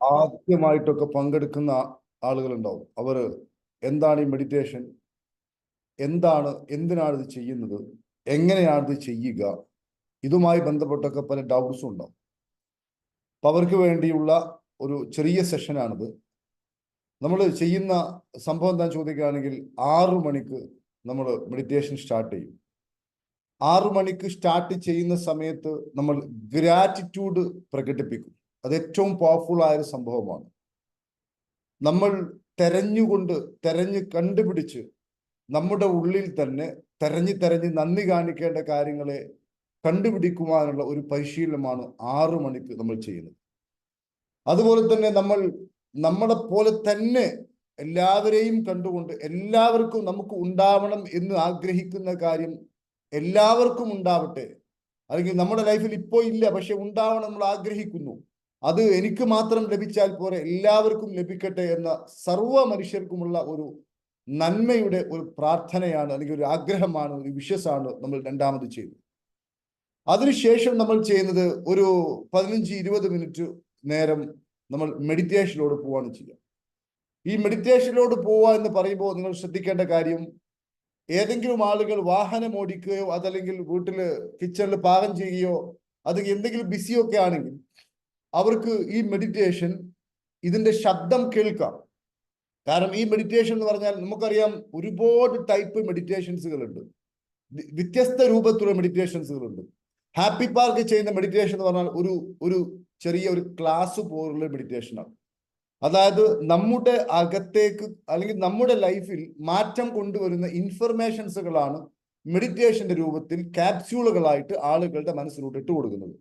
ആദ്യമായിട്ടൊക്കെ പങ്കെടുക്കുന്ന ആളുകളുണ്ടാവും. അവർ എന്താണ് ഈ മെഡിറ്റേഷൻ എന്താണ് എന്തിനാണ് ഇത് ചെയ്യുന്നത്? എങ്ങനെയാണ് ഇത് ചെയ്യുക? ഇതുമായി ബന്ധപ്പെട്ടൊക്കെ പല ഡൗട്ട്സും ഉണ്ടാവും. അപ്പൊ അവർക്ക് വേണ്ടിയുള്ള ഒരു ചെറിയ സെഷനാണിത് നമ്മൾ ചെയ്യുന്ന സംഭവം എന്താ ചോദിക്കുകയാണെങ്കിൽ ആറു മണിക്ക് നമ്മൾ മെഡിറ്റേഷൻ സ്റ്റാർട്ട് ചെയ്യും. ആറു മണിക്ക് സ്റ്റാർട്ട് ചെയ്യുന്ന സമയത്ത് നമ്മൾ ഗ്രാറ്റിറ്റ്യൂഡ് പ്രകടിപ്പിക്കും. അത് ഏറ്റവും പവർഫുൾ ആയ ഒരു സംഭവമാണ്. നമ്മൾ തെരഞ്ഞുകൊണ്ട് തെരഞ്ഞ് കണ്ടുപിടിച്ച് നമ്മുടെ ഉള്ളിൽ തന്നെ തെരഞ്ഞു തെരഞ്ഞ് നന്ദി കാണിക്കേണ്ട കാര്യങ്ങളെ കണ്ടുപിടിക്കുവാനുള്ള ഒരു പരിശീലനമാണ് ആറു മണിക്ക് നമ്മൾ ചെയ്യുന്നത്. അതുപോലെ തന്നെ നമ്മൾ നമ്മളെ പോലെ തന്നെ എല്ലാവരെയും കണ്ടുകൊണ്ട് എല്ലാവർക്കും നമുക്ക് ഉണ്ടാവണം എന്ന് ആഗ്രഹിക്കുന്ന കാര്യം എല്ലാവർക്കും ഉണ്ടാവട്ടെ. അല്ലെങ്കിൽ നമ്മുടെ ലൈഫിൽ ഇപ്പോൾ ഇല്ല പക്ഷെ ഉണ്ടാവണം നമ്മൾ ആഗ്രഹിക്കുന്നു. അത് എനിക്ക് മാത്രം ലഭിച്ചാൽ പോരെ എല്ലാവർക്കും ലഭിക്കട്ടെ എന്ന സർവ മനുഷ്യർക്കുമുള്ള ഒരു നന്മയുടെ ഒരു പ്രാർത്ഥനയാണ് അല്ലെങ്കിൽ ഒരു ആഗ്രഹമാണ് ഒരു വിശ്വസാണ് നമ്മൾ രണ്ടാമത് ചെയ്യുന്നത്. അതിനുശേഷം നമ്മൾ ചെയ്യുന്നത് ഒരു പതിനഞ്ച് ഇരുപത് മിനിറ്റ് നേരം നമ്മൾ മെഡിറ്റേഷനിലോട് പോവാണ് ചെയ്യുക. ഈ മെഡിറ്റേഷനിലോട് പോവുക എന്ന് പറയുമ്പോൾ നിങ്ങൾ ശ്രദ്ധിക്കേണ്ട കാര്യം ഏതെങ്കിലും ആളുകൾ വാഹനം ഓടിക്കുകയോ അതല്ലെങ്കിൽ വീട്ടിൽ കിച്ചണിൽ പാകം ചെയ്യുകയോ അത് എന്തെങ്കിലും ബിസിയൊക്കെ ആണെങ്കിൽ അവർക്ക് ഈ മെഡിറ്റേഷൻ ഇതിന്റെ ശബ്ദം കേൾക്കാം. കാരണം ഈ മെഡിറ്റേഷൻ എന്ന് പറഞ്ഞാൽ നമുക്കറിയാം ഒരുപാട് ടൈപ്പ് മെഡിറ്റേഷൻസുകളുണ്ട് വ്യത്യസ്ത രൂപത്തിലുള്ള മെഡിറ്റേഷൻസുകളുണ്ട് ഹാപ്പി പാർക്ക് ചെയ്യുന്ന മെഡിറ്റേഷൻ എന്ന് പറഞ്ഞാൽ ഒരു ഒരു ചെറിയ ഒരു ക്ലാസ് പോലുള്ള മെഡിറ്റേഷനാണ് അതായത് നമ്മുടെ അകത്തേക്ക് അല്ലെങ്കിൽ നമ്മുടെ ലൈഫിൽ മാറ്റം കൊണ്ടുവരുന്ന ഇൻഫർമേഷൻസുകളാണ് മെഡിറ്റേഷന്റെ രൂപത്തിൽ ക്യാപ്സ്യൂളുകളായിട്ട് ആളുകളുടെ മനസ്സിലോട്ട് ഇട്ട് കൊടുക്കുന്നത്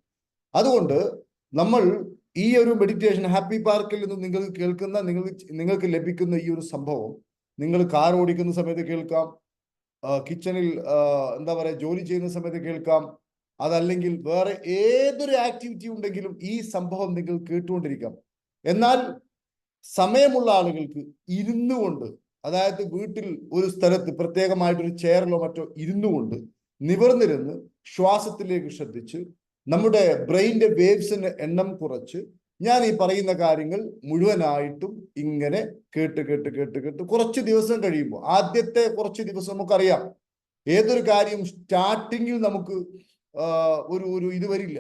അതുകൊണ്ട് നമ്മൾ ഈ ഒരു മെഡിറ്റേഷൻ ഹാപ്പി പാർക്കിൽ നിന്ന് നിങ്ങൾ കേൾക്കുന്ന നിങ്ങൾ നിങ്ങൾക്ക് ലഭിക്കുന്ന ഈ ഒരു സംഭവം നിങ്ങൾ കാർ ഓടിക്കുന്ന സമയത്ത് കേൾക്കാം കിച്ചണിൽ എന്താ പറയുക ജോലി ചെയ്യുന്ന സമയത്ത് കേൾക്കാം അതല്ലെങ്കിൽ വേറെ ഏതൊരു ആക്ടിവിറ്റി ഉണ്ടെങ്കിലും ഈ സംഭവം നിങ്ങൾ കേട്ടുകൊണ്ടിരിക്കാം. എന്നാൽ സമയമുള്ള ആളുകൾക്ക് ഇരുന്നു കൊണ്ട് അതായത് വീട്ടിൽ ഒരു സ്ഥലത്ത് പ്രത്യേകമായിട്ടൊരു ചെയറിലോ മറ്റോ ഇരുന്നു കൊണ്ട് നിവർന്നിരുന്ന് ശ്വാസത്തിലേക്ക് ശ്രദ്ധിച്ച് നമ്മുടെ ബ്രെയിന്റെ വേവ്സിന് എണ്ണം കുറച്ച്. ഞാൻ ഈ പറയുന്ന കാര്യങ്ങൾ മുഴുവനായിട്ടും ഇങ്ങനെ കേട്ട് കേട്ട് കേട്ട് കേട്ട് കുറച്ച് ദിവസം കഴിയുമ്പോൾ ആദ്യത്തെ കുറച്ച് ദിവസം നമുക്കറിയാം ഏതൊരു കാര്യവും സ്റ്റാർട്ടിങ്ങിൽ നമുക്ക് ഒരു ഒരു ഇത് വരില്ല.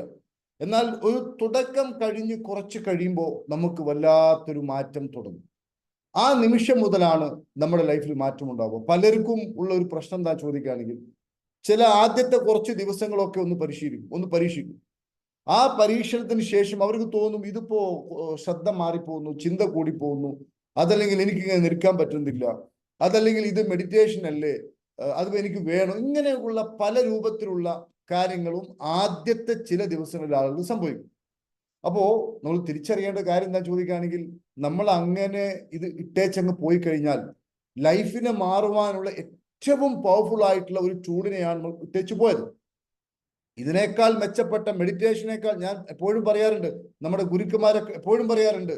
എന്നാൽ ഒരു തുടക്കം കഴിഞ്ഞ് കുറച്ച് കഴിയുമ്പോൾ നമുക്ക് വല്ലാത്തൊരു മാറ്റം തുടങ്ങും. ആ നിമിഷം മുതലാണ് നമ്മുടെ ലൈഫിൽ മാറ്റം ഉണ്ടാവുക പലർക്കും ഉള്ള ഒരു പ്രശ്നം എന്താ ചോദിക്കുകയാണെങ്കിൽ ചില ആദ്യത്തെ കുറച്ച് ദിവസങ്ങളൊക്കെ ഒന്ന് പരിശീലിക്കും ഒന്ന് പരീക്ഷിക്കും. ആ പരീക്ഷണത്തിന് ശേഷം അവർക്ക് തോന്നും ഇതിപ്പോ ശ്രദ്ധ മാറിപ്പോകുന്നു ചിന്ത കൂടിപ്പോകുന്നു. അതല്ലെങ്കിൽ എനിക്ക് ഇങ്ങനെ നിൽക്കാൻ പറ്റുന്നില്ല. അതല്ലെങ്കിൽ ഇത് മെഡിറ്റേഷൻ അല്ലേ? അത് എനിക്ക് വേണം. ഇങ്ങനെയുള്ള പല രൂപത്തിലുള്ള കാര്യങ്ങളും ആദ്യത്തെ ചില ദിവസങ്ങളിൽ ആളുകൾ സംഭവിക്കും. അപ്പോ നമ്മൾ തിരിച്ചറിയേണ്ട കാര്യം എന്താ ചോദിക്കുകയാണെങ്കിൽ നമ്മൾ അങ്ങനെ ഇത് ഇട്ടേച്ചങ്ങ് പോയി കഴിഞ്ഞാൽ ലൈഫിനെ മാറുവാനുള്ള ഏറ്റവും പവർഫുൾ ആയിട്ടുള്ള ഒരു ടൂളിനെയാണ് നമ്മൾ ഇട്ടേച്ചു പോയത്. ഇതിനേക്കാൾ മെച്ചപ്പെട്ട മെഡിറ്റേഷനേക്കാൾ ഞാൻ എപ്പോഴും പറയാറുണ്ട് നമ്മുടെ ഗുരുക്കന്മാരൊക്കെ എപ്പോഴും പറയാറുണ്ട്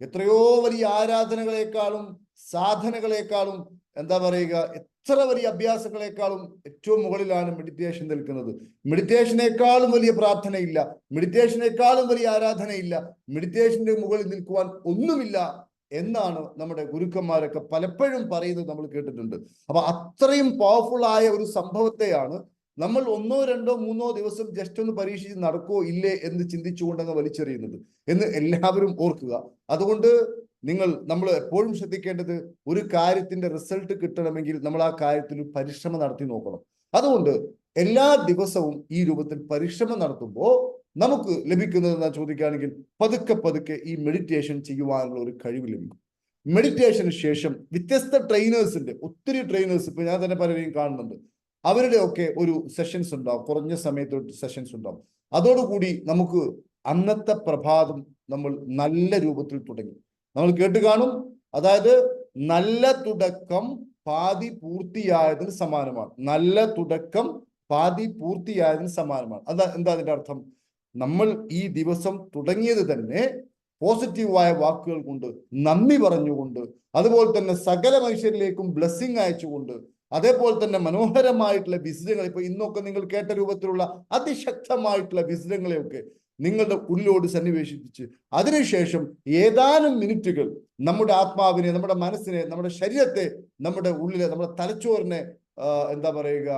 എത്രയോ വലിയ ആരാധനകളെക്കാളും സാധനകളെക്കാളും എന്താ പറയുക എത്ര വലിയ അഭ്യാസങ്ങളെക്കാളും ഏറ്റവും മുകളിലാണ് മെഡിറ്റേഷൻ നിൽക്കുന്നത്. മെഡിറ്റേഷനേക്കാളും വലിയ പ്രാർത്ഥനയില്ല മെഡിറ്റേഷനേക്കാളും വലിയ ആരാധനയില്ല മെഡിറ്റേഷന്റെ മുകളിൽ നിൽക്കുവാൻ ഒന്നുമില്ല എന്നാണ് നമ്മുടെ ഗുരുക്കന്മാരൊക്കെ പലപ്പോഴും പറയുന്നത് നമ്മൾ കേട്ടിട്ടുണ്ട്. അപ്പൊ അത്രയും പവർഫുൾ ആയ ഒരു സംഭവത്തെയാണ് നമ്മൾ ഒന്നോ രണ്ടോ മൂന്നോ ദിവസം ജസ്റ്റ് ഒന്ന് പരീക്ഷിച്ച് നടക്കോ ഇല്ലേ എന്ന് ചിന്തിച്ചുകൊണ്ടങ്ങ് വലിച്ചെറിയുന്നത് എന്ന് എല്ലാവരും ഓർക്കുക. അതുകൊണ്ട് നിങ്ങൾ നമ്മൾ എപ്പോഴും ശ്രദ്ധിക്കേണ്ടത് ഒരു കാര്യത്തിന്റെ റിസൾട്ട് കിട്ടണമെങ്കിൽ നമ്മൾ ആ കാര്യത്തിൽ പരിശ്രമം നടത്തി നോക്കണം. അതുകൊണ്ട് എല്ലാ ദിവസവും ഈ രൂപത്തിൽ പരിശ്രമം നടത്തുമ്പോൾ നമുക്ക് ലഭിക്കുന്നത് എന്ന് ചോദിക്കുകയാണെങ്കിൽ പതുക്കെ പതുക്കെ ഈ മെഡിറ്റേഷൻ ചെയ്യുവാനുള്ള ഒരു കഴിവ് ലഭിക്കും. മെഡിറ്റേഷന് ശേഷം വ്യത്യസ്ത ട്രെയിനേഴ്സിന്റെ ഒത്തിരി ട്രെയിനേഴ്സ് ഇപ്പൊ ഞാൻ തന്നെ പലരെയും കാണുന്നുണ്ട്. അവരുടെ ഒക്കെ ഒരു സെഷൻസ് ഉണ്ടാവും. കുറഞ്ഞ സമയത്ത് സെഷൻസ് ഉണ്ടാവും. അതോടുകൂടി നമുക്ക് അന്നത്തെ പ്രഭാതം നമ്മൾ നല്ല രൂപത്തിൽ തുടങ്ങി. നമ്മൾ കേട്ട് കാണും. അതായത് നല്ല തുടക്കം പാതി പൂർത്തിയായതിന് സമാനമാണ്. നല്ല തുടക്കം പാതി പൂർത്തിയായതിന് സമാനമാണ്. അതാ എന്താ അതിന്റെ അർത്ഥം? നമ്മൾ ഈ ദിവസം തുടങ്ങിയത് തന്നെ പോസിറ്റീവായ വാക്കുകൾ കൊണ്ട് നന്ദി പറഞ്ഞുകൊണ്ട് അതുപോലെ തന്നെ സകല മനുഷ്യരിലേക്കും ബ്ലെസ്സിങ് അയച്ചുകൊണ്ട് അതേപോലെ തന്നെ മനോഹരമായിട്ടുള്ള വിസിതങ്ങൾ ഇപ്പൊ ഇന്നൊക്കെ നിങ്ങൾ കേട്ട രൂപത്തിലുള്ള അതിശക്തമായിട്ടുള്ള വിസിതങ്ങളെയൊക്കെ നിങ്ങളുടെ ഉള്ളിലോട് സന്നിവേശിപ്പിച്ച് അതിനുശേഷം ഏതാനും മിനിറ്റുകൾ നമ്മുടെ ആത്മാവിനെ നമ്മുടെ മനസ്സിനെ നമ്മുടെ ശരീരത്തെ നമ്മുടെ ഉള്ളിലെ നമ്മുടെ തലച്ചോറിനെ എന്താ പറയുക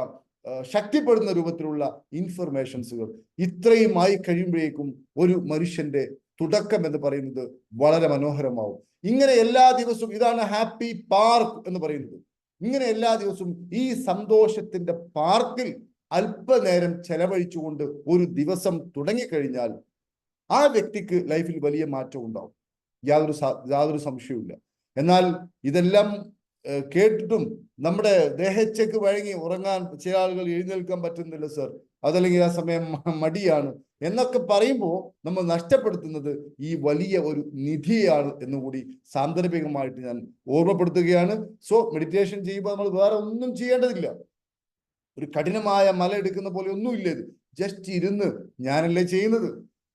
ശക്തിപ്പെടുന്ന രൂപത്തിലുള്ള ഇൻഫർമേഷൻസുകൾ ഇത്രയും ആയി കഴിയുമ്പോഴേക്കും ഒരു മനുഷ്യന്റെ തുടക്കം എന്ന് പറയുന്നത് വളരെ മനോഹരമാവും. ഇങ്ങനെ എല്ലാ ദിവസവും ഇതാണ് ഹാപ്പി പാർക്ക് എന്ന് പറയുന്നത്. ഇങ്ങനെ എല്ലാ ദിവസവും ഈ സന്തോഷത്തിന്റെ പാർക്കിൽ അല്പനേരം ചെലവഴിച്ചുകൊണ്ട് ഒരു ദിവസം തുടങ്ങിക്കഴിഞ്ഞാൽ ആ വ്യക്തിക്ക് ലൈഫിൽ വലിയ മാറ്റം ഉണ്ടാവും. യാതൊരു യാതൊരു സംശയവുമില്ല. എന്നാൽ ഇതെല്ലാം കേട്ടിട്ടും നമ്മുടെ ദേഹച്ചക്ക് വഴങ്ങി ഉറങ്ങാൻ ചില ആളുകൾ എഴുന്നേൽക്കാൻ പറ്റുന്നില്ല സർ അതല്ലെങ്കിൽ ആ സമയം മടിയാണ്. എന്നൊക്കെ പറയുമ്പോൾ നമ്മൾ നഷ്ടപ്പെടുത്തുന്നത് ഈ വലിയ ഒരു നിധിയാണ് എന്നുകൂടി സാന്ദർഭികമായിട്ട് ഞാൻ ഓർമ്മപ്പെടുത്തുകയാണ്. സോ മെഡിറ്റേഷൻ ചെയ്യുമ്പോൾ നമ്മൾ വേറെ ഒന്നും ചെയ്യേണ്ടതില്ല. ഒരു കഠിനമായ മല എടുക്കുന്ന പോലെ ഒന്നുമില്ല ഇത്. ജസ്റ്റ് ഇരുന്ന് ഞാനല്ലേ ചെയ്യുന്നത്?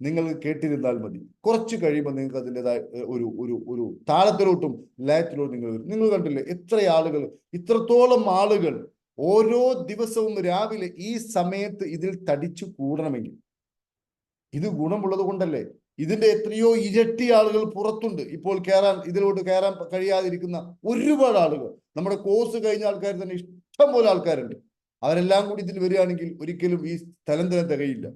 നിങ്ങൾ കേട്ടിരുന്നാൽ മതി. കുറച്ച് കഴിയുമ്പോൾ നിങ്ങൾക്ക് അതിന്റെതായ ഒരു ഒരു ഒരു താളത്തിലോട്ടും ലയത്തിലോട്ടും നിങ്ങൾ വരും. നിങ്ങൾ കണ്ടില്ലേ എത്ര ആളുകൾ ഇത്രത്തോളം ആളുകൾ ഓരോ ദിവസവും രാവിലെ ഈ സമയത്ത് ഇതിൽ തടിച്ചു കൂടണമെങ്കിൽ. ഇത് ഗുണമുള്ളത് കൊണ്ടല്ലേ? ഇതിന്റെ എത്രയോ ഇരട്ടി ആളുകൾ പുറത്തുണ്ട്. ഇപ്പോൾ കയറാൻ ഇതിലോട്ട് കയറാൻ കഴിയാതിരിക്കുന്ന ഒരുപാട് ആളുകൾ. നമ്മുടെ കോഴ്സ് കഴിഞ്ഞ ആൾക്കാർ തന്നെ ഇഷ്ടം പോലെ ആൾക്കാരുണ്ട്. അവരെല്ലാം കൂടി ഇതിൽ വരികയാണെങ്കിൽ ഒരിക്കലും ഈ സ്ഥലം തന്നെ തികയില്ല.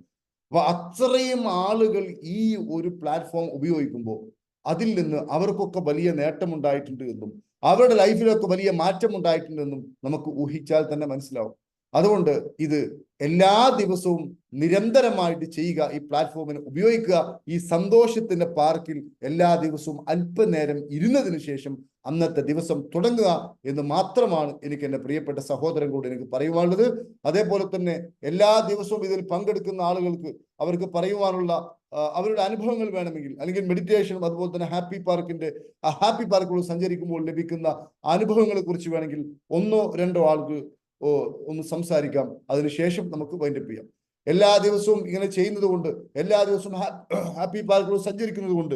അപ്പൊ അത്രയും ആളുകൾ ഈ ഒരു പ്ലാറ്റ്ഫോം ഉപയോഗിക്കുമ്പോൾ അതിൽ നിന്ന് അവർക്കൊക്കെ വലിയ നേട്ടമുണ്ടായിട്ടുണ്ട് എന്നും അവരുടെ ലൈഫിലൊക്കെ വലിയ മാറ്റം ഉണ്ടായിട്ടുണ്ടെന്നും നമുക്ക് ഊഹിച്ചാൽ തന്നെ മനസ്സിലാവും. അതുകൊണ്ട് ഇത് എല്ലാ ദിവസവും നിരന്തരമായിട്ട് ചെയ്യുക ഈ പ്ലാറ്റ്ഫോമിനെ ഉപയോഗിക്കുക ഈ സന്തോഷത്തിന്റെ പാർക്കിൽ എല്ലാ ദിവസവും അല്പനേരം ഇരുന്നതിന് ശേഷം അന്നത്തെ ദിവസം തുടങ്ങുക എന്ന് മാത്രമാണ് എനിക്ക് എന്റെ പ്രിയപ്പെട്ട സഹോദരങ്ങളോട് എനിക്ക് പറയുവാനുള്ളത്. അതേപോലെ തന്നെ എല്ലാ ദിവസവും ഇതിൽ പങ്കെടുക്കുന്ന ആളുകൾക്ക് അവർക്ക് പറയുവാനുള്ള അവരുടെ അനുഭവങ്ങൾ വേണമെങ്കിൽ അല്ലെങ്കിൽ മെഡിറ്റേഷനും അതുപോലെ തന്നെ ഹാപ്പി പാർക്കിന്റെ ആ ഹാപ്പി പാർക്കുകൾ സഞ്ചരിക്കുമ്പോൾ ലഭിക്കുന്ന അനുഭവങ്ങളെ കുറിച്ച് വേണമെങ്കിൽ ഒന്നോ രണ്ടോ ആൾക്ക് ഒന്ന് സംസാരിക്കാം. അതിനുശേഷം നമുക്ക് വൈൻഡപ്പ് ചെയ്യാം. എല്ലാ ദിവസവും ഇങ്ങനെ ചെയ്യുന്നത് കൊണ്ട് എല്ലാ ദിവസവും ഹാപ്പി പാർക്കുകൾ സഞ്ചരിക്കുന്നത് കൊണ്ട്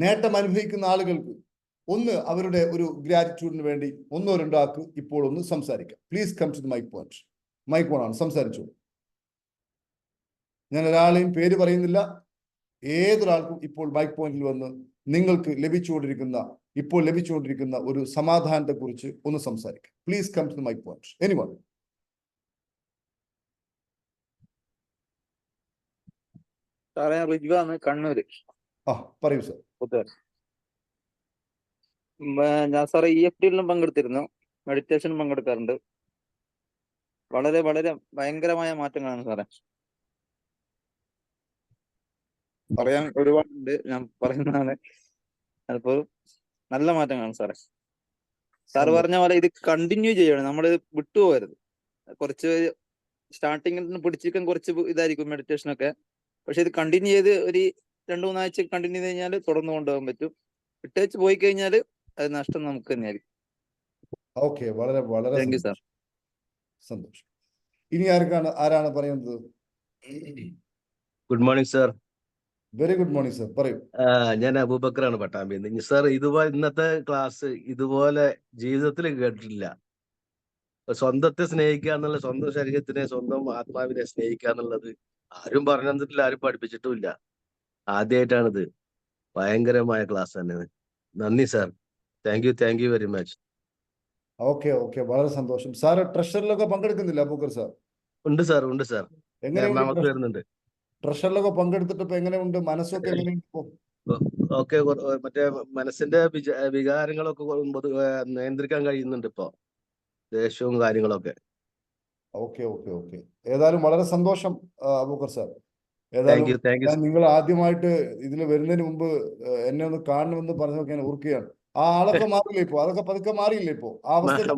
നേട്ടം അനുഭവിക്കുന്ന ആളുകൾക്ക് ഒന്ന് അവരുടെ ഒരു ഗ്രാറ്റിറ്റ്യൂഡിന് വേണ്ടി ഒന്നോ രണ്ടോ ആൾക്ക് ഇപ്പോൾ ഒന്ന് സംസാരിക്കാം. Please come to the mike point mike ആണ്. സംസാരിച്ചു. ഞാൻ ഒരാളെയും പേര് പറയുന്നില്ല. ഏതൊരാൾക്കും ഇപ്പോൾ മൈക്ക് പോയിന്റിൽ വന്ന് നിങ്ങൾക്ക് ലഭിച്ചുകൊണ്ടിരിക്കുന്ന ഇപ്പോൾ ലഭിച്ചുകൊണ്ടിരിക്കുന്ന ഒരു സമാധാനത്തെ കുറിച്ച് ഒന്ന് സംസാരിക്കാം. Please come to my point സാറേ ഞാൻ റിജ്വാന്ന് കണ്ണൂര്. ആ പറയൂ സർ ഞാൻ സാറേ ഇ എഫ് ടിയിലും പങ്കെടുത്തിരുന്നു. മെഡിറ്റേഷനും പങ്കെടുക്കാറുണ്ട്. വളരെ വളരെ ഭയങ്കരമായ മാറ്റങ്ങളാണ് സാറേ പറയാൻ ഒരുപാടുണ്ട്. ഞാൻ പറയുന്നതാണ്. അതിപ്പോ നല്ല മാറ്റങ്ങളാണ് സാറേ സാറ് പറഞ്ഞ പോലെ ഇത് കണ്ടിന്യൂ ചെയ്യണം. നമ്മൾ വിട്ടുപോകരുത്. കുറച്ച് സ്റ്റാർട്ടിങ്ങിൽ നിന്ന് പിടിച്ചിരിക്കാൻ കുറച്ച് ഇതായിരിക്കും മെഡിറ്റേഷൻ ഒക്കെ. പക്ഷെ ഇത് കണ്ടിന്യൂ ചെയ്ത് ഒരു രണ്ടു മൂന്നാഴ്ച കണ്ടിന്യൂ ചെയ്ത് കഴിഞ്ഞാൽ തുടർന്ന് കൊണ്ടുപോകാൻ പറ്റും. വിട്ടേച്ച് പോയി കഴിഞ്ഞാൽ അത് നഷ്ടം നമുക്ക് തന്നെയായിരിക്കും. ഓക്കെ വളരെ വളരെ താങ്ക് യു സാർ സന്തോഷം. ഇനി ആർക്കാണ് ആരാണ് പറയുന്നത്? Good morning sir very good morning sir പറയൂ. ഞാൻ അബൂബക്കറാണ് പട്ടാമ്പിന്ന് സാർ ഇതുപോലെ ഇന്നത്തെ ക്ലാസ് ഇതുപോലെ ജീവിതത്തിൽ കേട്ടിട്ടില്ല. സ്വന്തത്തെ സ്നേഹിക്കുക എന്നുള്ള സ്വന്തം ശരീരത്തിനെ സ്വന്തം ആത്മാവിനെ സ്നേഹിക്കുക എന്നുള്ളത് ആരും പറഞ്ഞു തന്നിട്ടില്ല ആരും പഠിപ്പിച്ചിട്ടുമില്ല ആദ്യമായിട്ടാണിത് ഭയങ്കരമായ ക്ലാസ് തന്നെ നന്ദി sir thank you thank you very much okay okay വളരെ സന്തോഷം. സാർ ട്രഷറിലൊക്കെ പങ്കെടുക്കുന്നില്ല അബൂക്കർ സാർ ഉണ്ട് സാർ ഉണ്ട് സാർ വരുന്നുണ്ട്. ട്രഷറിലൊക്കെ പങ്കെടുത്തിട്ട് ഇപ്പൊ എങ്ങനെയുണ്ട്? മനസ്സൊക്കെ എങ്ങനെയുണ്ട് ഓക്കെ മറ്റേ മനസ്സിന്റെ വികാരങ്ങളൊക്കെ നിയന്ത്രിക്കാൻ കഴിയുന്നുണ്ട് ഇപ്പൊ. ദേഷ്യവും കാര്യങ്ങളൊക്കെ. ഓക്കെ ഓക്കെ ഓക്കെ ഏതായാലും വളരെ സന്തോഷം അബൂക്കർ സാർ ഏതായാലും നിങ്ങൾ ആദ്യമായിട്ട് ഇതിൽ വരുന്നതിന് മുമ്പ് എന്നെ ഒന്ന് കാണണമെന്ന് പറഞ്ഞൊക്കെ ഞാൻ ഓർക്കുകയാണ്. ആ ആളൊക്കെ മാറിയില്ലേ ഇപ്പോ? അതൊക്കെ പതുക്കെ മാറിയില്ലേ ഇപ്പോ? ആ അവസ്ഥ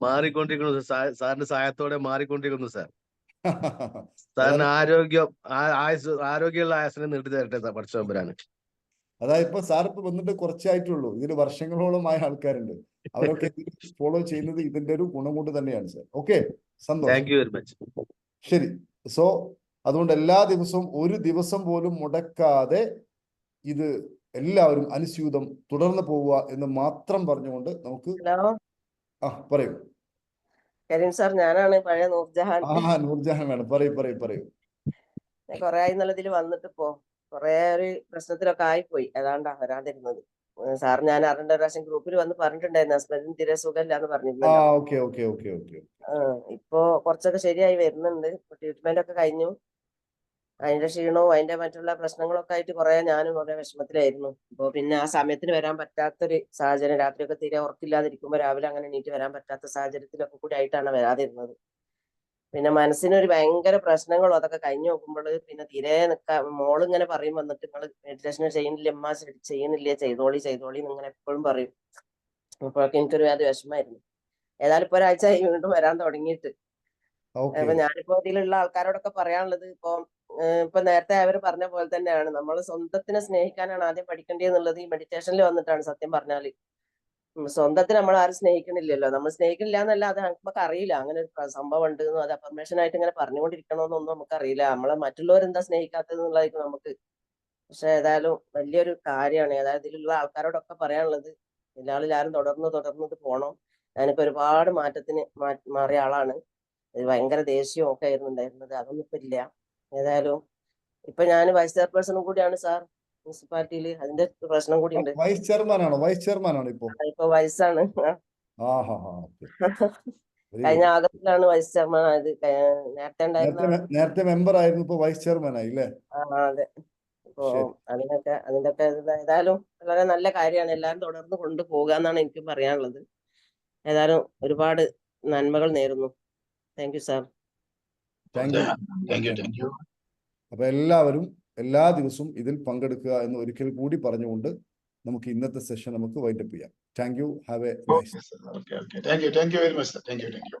മാറിക്കൊണ്ടിരിക്കുന്നു സാറിന്റെ സഹായത്തോടെ മാറിക്കൊണ്ടിരിക്കുന്നു സാർ. സാറിന് ആരോഗ്യം ആയുസ് ആരോഗ്യമുള്ള ആയുസിനെ നീട്ടി തരട്ടെ പഠിച്ചവരാണ് അതായത് ഇപ്പൊ സാർ ഇപ്പൊ വന്നിട്ട് കുറച്ചായിട്ടുള്ളൂ. ഇതിൽ വർഷങ്ങളോളമായ ആൾക്കാരുണ്ട്. അവരൊക്കെ ഫോളോ ചെയ്യുന്നത് ഇതിന്റെ ഒരു ഗുണം കൊണ്ട് തന്നെയാണ് സാർ. ഓക്കെ സന്തോഷം. ശരി. സോ അതുകൊണ്ട് എല്ലാ ദിവസവും ഒരു ദിവസം പോലും മുടക്കാതെ ഇത് എല്ലാവരും അനുസ്യൂതം തുടർന്നു പോവുക എന്ന് മാത്രം പറഞ്ഞുകൊണ്ട് നമുക്ക് ആ പറയൂ. കരീം സാർ ഞാനാണ് പഴയ നൂർജഹാൻ. ആ നൂർജഹാൻ വേണം പറയൂ പറയൂ പറയൂ. കൊറേ ആയി എന്നുള്ളതിൽ വന്നിട്ട് ഇപ്പോ കൊറേ ഒരു പ്രശ്നത്തിലൊക്കെ ആയിപ്പോയി. അതാണ്ടാ വരാതിരുന്നത്. സാർ ഞാൻ അറിയേണ്ട ഒരു പ്രാവശ്യം ഗ്രൂപ്പിൽ വന്ന് പറഞ്ഞിട്ടുണ്ടായിരുന്നു. ഹസ്ബൻഡിന് തീരെ സുഖമില്ലാന്ന് പറഞ്ഞിരുന്നു ഇപ്പോ കുറച്ചൊക്കെ ശരിയായി വരുന്നുണ്ട്. ട്രീറ്റ്മെന്റ് ഒക്കെ കഴിഞ്ഞു. അതിന്റെ ക്ഷീണവും അതിന്റെ മറ്റുള്ള പ്രശ്നങ്ങളൊക്കെ ആയിട്ട് കുറെ ഞാനും കുറെ വിഷമത്തിലായിരുന്നു. അപ്പൊ പിന്നെ ആ സമയത്തിന് വരാൻ പറ്റാത്തൊരു സാഹചര്യം രാത്രിയൊക്കെ തീരെ ഉറക്കില്ലാതിരിക്കുമ്പോൾ രാവിലെ അങ്ങനെ എണീറ്റ് വരാൻ പറ്റാത്ത സാഹചര്യത്തിലൊക്കെ കൂടി ആയിട്ടാണ് വരാതിരുന്നത്. പിന്നെ മനസ്സിനൊരു ഭയങ്കര പ്രശ്നങ്ങളും അതൊക്കെ കഴിഞ്ഞു നോക്കുമ്പോൾ പിന്നെ തീരെ നിൽക്കാ മോളിങ്ങനെ പറയും വന്നിട്ട് നിങ്ങൾ മെഡിറ്റേഷൻ ചെയ്യുന്നില്ല അമ്മ ചെയ്യുന്നില്ല ചെയ്തോളി ചെയ്തോളി എന്ന് ഇങ്ങനെ എപ്പോഴും പറയും. അപ്പോഴൊക്കെ എനിക്കൊരു അത് വിഷമായിരുന്നു ഏതായാലും ഇപ്പൊ ഒരാഴ്ച വീണ്ടും വരാൻ തുടങ്ങിയിട്ട്. അപ്പൊ ഞാനിപ്പോ ഇതിലുള്ള ആൾക്കാരോടൊക്കെ പറയാനുള്ളത് ഇപ്പൊ ഇപ്പൊ നേരത്തെ അവർ പറഞ്ഞ പോലെ തന്നെയാണ്. നമ്മൾ സ്വന്തത്തിനെ സ്നേഹിക്കാനാണ് ആദ്യം പഠിക്കേണ്ടത് എന്നുള്ളത് ഈ മെഡിറ്റേഷനിൽ വന്നിട്ടാണ് സത്യം പറഞ്ഞാൽ. ഉം സ്വന്തത്തിന് നമ്മൾ ആരും സ്നേഹിക്കണില്ലല്ലോ. നമ്മൾ സ്നേഹിക്കില്ല എന്നല്ല അത് നമുക്ക് അറിയില്ല. അങ്ങനെ ഒരു സംഭവം ഉണ്ട് അത് അഫർമേഷൻ ആയിട്ട് ഇങ്ങനെ പറഞ്ഞുകൊണ്ടിരിക്കണമെന്നൊന്നും നമുക്ക് അറിയില്ല നമ്മളെ മറ്റുള്ളവരെന്താ സ്നേഹിക്കാത്തത് എന്നുള്ളതായിരിക്കും നമുക്ക്. പക്ഷെ ഏതായാലും വലിയൊരു കാര്യമാണ്. അതായത് ഇതിലുള്ള ആൾക്കാരോടൊക്കെ പറയാനുള്ളത് എല്ലാവരും തുടർന്ന് തുടർന്നിട്ട് പോണം. ഞാനിപ്പോ ഒരുപാട് മാറ്റത്തിന് മാറിയ ആളാണ്. ഭയങ്കര ദേഷ്യവും ഒക്കെ ആയിരുന്നു ഉണ്ടായിരുന്നത്. അതൊന്നും ഇപ്പൊ ഇല്ല. ഏതായാലും ഇപ്പൊ ഞാൻ വൈസ് ചെയർപേഴ്സണും കൂടിയാണ് സാർ മുനിസിപ്പാലിറ്റിയിൽ അതിന്റെ പ്രശ്നം കൂടി ഉണ്ട്. വൈസ് ചെയർമാനാണോ വൈസ് ചെയർമാനാണ് ഇപ്പോ. ഇപ്പൊ വയസ്സാണ് കഴിഞ്ഞ ആഗസ്റ്റിലാണ് വൈസ് ചെയർമാൻ ആയത്. നേരത്തെ ഉണ്ടായിരുന്ന നേരത്തെ മെമ്പർ ആയിരുന്നു ഇപ്പൊ വൈസ് ചെയർമാൻ ആയി അല്ലേ ആ, അതെ. ഇപ്പൊ അതിനൊക്കെ അതിന്റെയൊക്കെ ഇത് ഏതായാലും വളരെ നല്ല കാര്യമാണ്. എല്ലാവരും തുടർന്ന് കൊണ്ടുപോകുക എന്നാണ് എനിക്ക് പറയാനുള്ളത്. ഏതായാലും ഒരുപാട് നന്മകൾ നേരുന്നു. Thank you sir thank you thank you thank you അപ്പൊ എല്ലാവരും എല്ലാ ദിവസവും ഇതിൽ പങ്കെടുക്കുക എന്ന് ഒരിക്കൽ കൂടി പറഞ്ഞുകൊണ്ട് നമുക്ക് ഇന്നത്തെ സെഷൻ നമുക്ക് വൈൻഡപ്പ് ചെയ്യാം. Thank you have a thank you thank you very much thank you thank you